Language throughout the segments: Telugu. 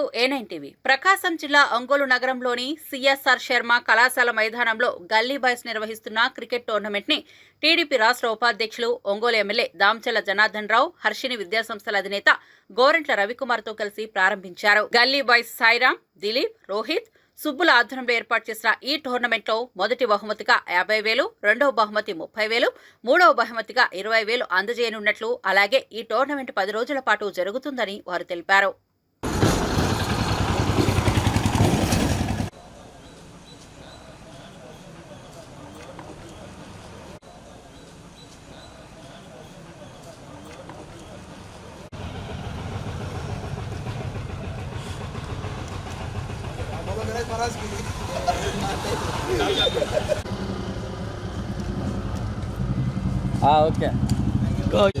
టు టీవీ ప్రకాశం జిల్లా ఒంగోలు నగరంలోని సిఎస్ఆర్ శర్మ కళాశాల మైదానంలో గల్లీ బాయ్స్ నిర్వహిస్తున్న క్రికెట్ టోర్నమెంట్ని టీడీపీ రాష్ట్ర ఉపాధ్యక్షులు ఒంగోలు ఎమ్మెల్యే దామచల జనార్దన్ రావు హర్షిని విద్యాసంస్థల అధినేత గోరంట్ల రవికుమార్తో కలిసి ప్రారంభించారు. గల్లీ బాయ్స్ సాయిరామ్ దిలీప్ రోహిత్ సుబ్బుల ఆధ్వర్యంలో ఏర్పాటు చేసిన ఈ టోర్నమెంట్లో మొదటి బహుమతిగా యాభై వేలు రెండవ బహుమతి ముప్పై వేలు మూడవ బహుమతిగా ఇరవై వేలు అందజేయనున్నట్లు అలాగే ఈ టోర్నమెంట్ పది రోజుల పాటు జరుగుతుందని వారు తెలిపారు. ah, okay. Okay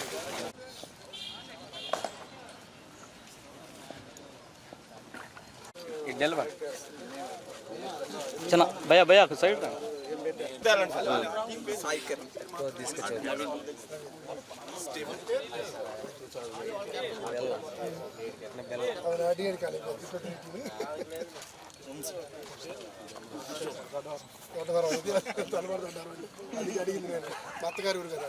ఏంటి చిన్న భయ భయ సైడ్ రా అది అడిగింది నేను మా అత్తగారి ఊరు కదా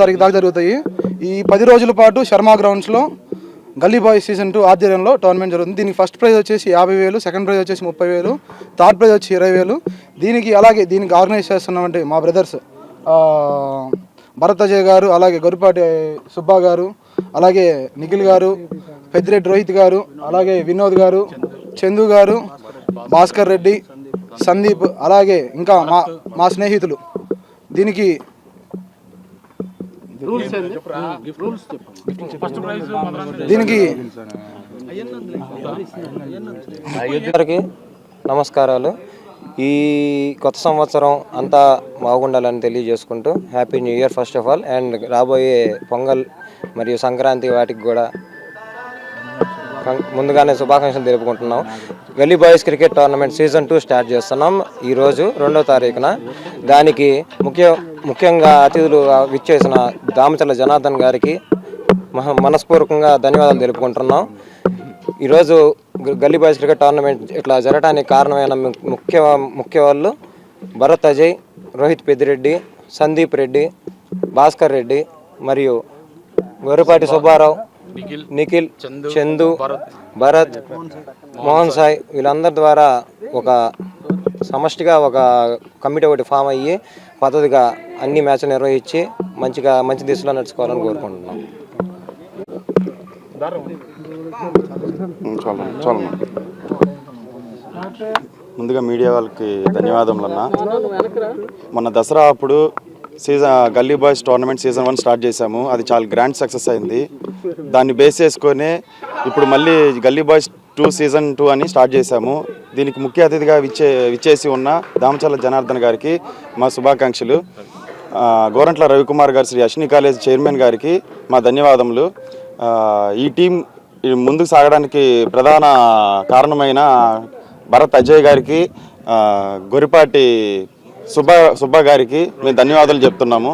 తారీఖు దాకా జరుగుతాయి. ఈ పది రోజుల పాటు శర్మ గ్రౌండ్స్లో గల్లీ బాయ్స్ సీజన్ టూ ఆధ్వర్యంలో టోర్నమెంట్ జరుగుతుంది. దీనికి ఫస్ట్ ప్రైజ్ వచ్చేసి యాభై వేలు సెకండ్ ప్రైజ్ వచ్చేసి ముప్పై వేలు థర్డ్ ప్రైజ్ వచ్చి ఇరవై వేలు. దీనికి అలాగే దీనికి ఆర్గనైజ్ చేస్తున్నామంటే మా బ్రదర్స్ భరత్ అజయ్ గారు అలాగే గొరిపాటి సుబ్బా గారు అలాగే నిఖిల్ గారు పెద్దిరెడ్డి రోహిత్ గారు అలాగే వినోద్ గారు చందు గారు భాస్కర్ రెడ్డి సందీప్ అలాగే ఇంకా మా మా స్నేహితులు. దీనికి దీనికి అందరికీ నమస్కారాలు. ఈ కొత్త సంవత్సరం అంతా బాగుండాలని తెలియజేసుకుంటూ happy new year first of all. And రాబోయే పొంగల్ మరియు సంక్రాంతి వాటికి కూడా ముందుగానే శుభాకాంక్షలు తెలుపుకుంటున్నాం. Gully boys cricket tournament season two start చేస్తున్నాం. ఈరోజు రెండో తారీఖున. దానికి ముఖ్య ముఖ్యంగా అతిథులు విచ్చేసిన దామచల జనార్దన్ గారికి మహ మనస్పూర్వకంగా ధన్యవాదాలు తెలుపుకుంటున్నాం. ఈరోజు గల్లీ బాయ్స్ క్రికెట్ టోర్నమెంట్ ఇట్లా జరగడానికి కారణమైన ముఖ్య ముఖ్య వాళ్ళు భరత్ అజయ్ రోహిత్ పెద్దిరెడ్డి సందీప్ రెడ్డి భాస్కర్ రెడ్డి మరియు గొర్రెపాటి సుబ్బారావు నిఖిల్ చందు భరత్. మోహన్ సాయి వీళ్ళందరి ద్వారా ఒక సమష్టిగా ఒక కమిటీ ఒకటి ఫామ్ అయ్యి పద్ధతిగా అన్ని మ్యాచ్లు నిర్వహించి మంచిగా మంచి దిశలో నడుచుకోవాలని కోరుకుంటున్నాం. ముందుగా మీడియా వాళ్ళకి ధన్యవాదములు అన్న మొన్న దసరా అప్పుడు season gully boys tournament season one start చేశాము. అది చాలా గ్రాండ్ సక్సెస్ అయింది. దాన్ని బేస్ చేసుకొని ఇప్పుడు మళ్ళీ gully boys two season two అని స్టార్ట్ చేశాము. దీనికి ముఖ్య అతిథిగా విచ్చే విచ్చేసి ఉన్న దామచల్ల జనార్దన్ గారికి మా శుభాకాంక్షలు. గోరంట్ల రవికుమార్ గారు శ్రీ అశ్విని కాలేజ్ చైర్మన్ గారికి మా ధన్యవాదములు. ఈ టీం ముందుకు సాగడానికి ప్రధాన కారణమైన భరత్ అజయ్ గారికి గొరిపాటి సుబ్బ సుబ్బ గారికి మేము ధన్యవాదాలు చెప్తున్నాము.